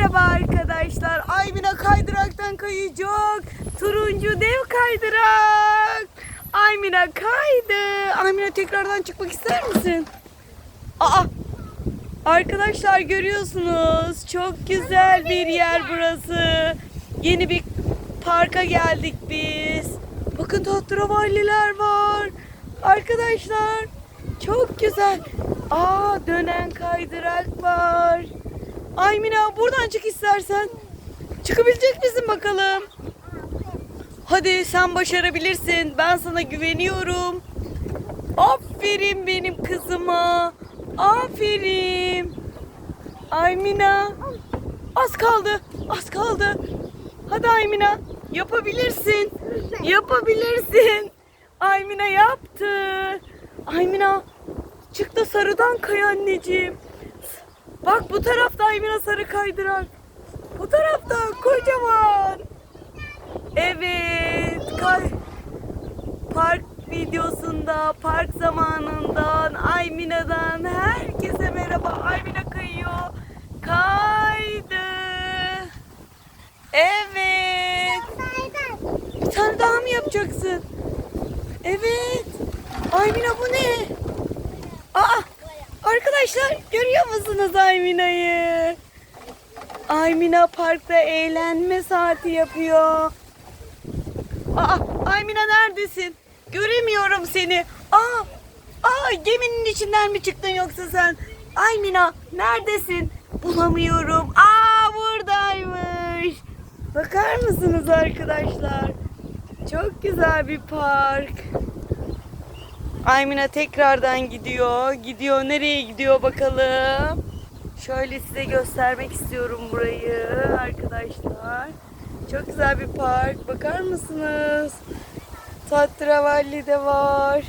Merhaba arkadaşlar. Aymina kaydıraktan kayacak. Turuncu dev kaydırak. Aymina kaydı. Aymina tekrardan çıkmak ister misin? Aa! Arkadaşlar görüyorsunuz. Çok güzel bir yer burası. Yeni bir parka geldik biz. Bakın tatravalliler var. Arkadaşlar çok güzel. Aa dönen kaydırak var. Aymina buradan çık istersen. Çıkabilecek misin bakalım? Hadi sen başarabilirsin. Ben sana güveniyorum. Aferin benim kızıma. Aferin. Aymina. Az kaldı. Az kaldı. Hadi Aymina. Yapabilirsin. Yapabilirsin. Aymina yaptı. Aymina çık da sarıdan kay anneciğim. Bak bu tarafta Aymina sarı kaydırak. Bu tarafta kocaman. Evet. Kay park videosunda, park zamanından, Aymina'dan herkese merhaba. Aymina kayıyor. Kaydı. Evet. Bir tane daha mı yapacaksın? Evet. Aymina bu ne? Arkadaşlar görüyor musunuz Aymina'yı? Aymina parkta eğlenme saati yapıyor. Aa, Aymina neredesin? Göremiyorum seni. Aa, aa geminin içinden mi çıktın yoksa sen? Aymina neredesin? Bulamıyorum. Aa buradaymış. Bakar mısınız arkadaşlar? Çok güzel bir park. Aymina tekrardan gidiyor. Gidiyor. Nereye gidiyor bakalım? Şöyle size göstermek istiyorum burayı arkadaşlar. Çok güzel bir park. Bakar mısınız? Tatravalli de var.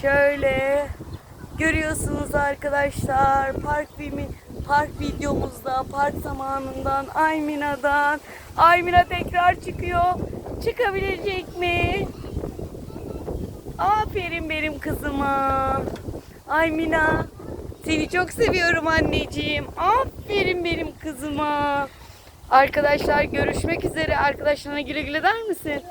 Şöyle görüyorsunuz arkadaşlar. Park filmi park videomuzda park zamanından Aymina'dan Aymina tekrar çıkıyor. Çıkabilecek mi? Aferin benim kızıma. Aymina seni çok seviyorum anneciğim. Aferin benim kızıma. Arkadaşlar görüşmek üzere. Arkadaşlarına güle güle der misin?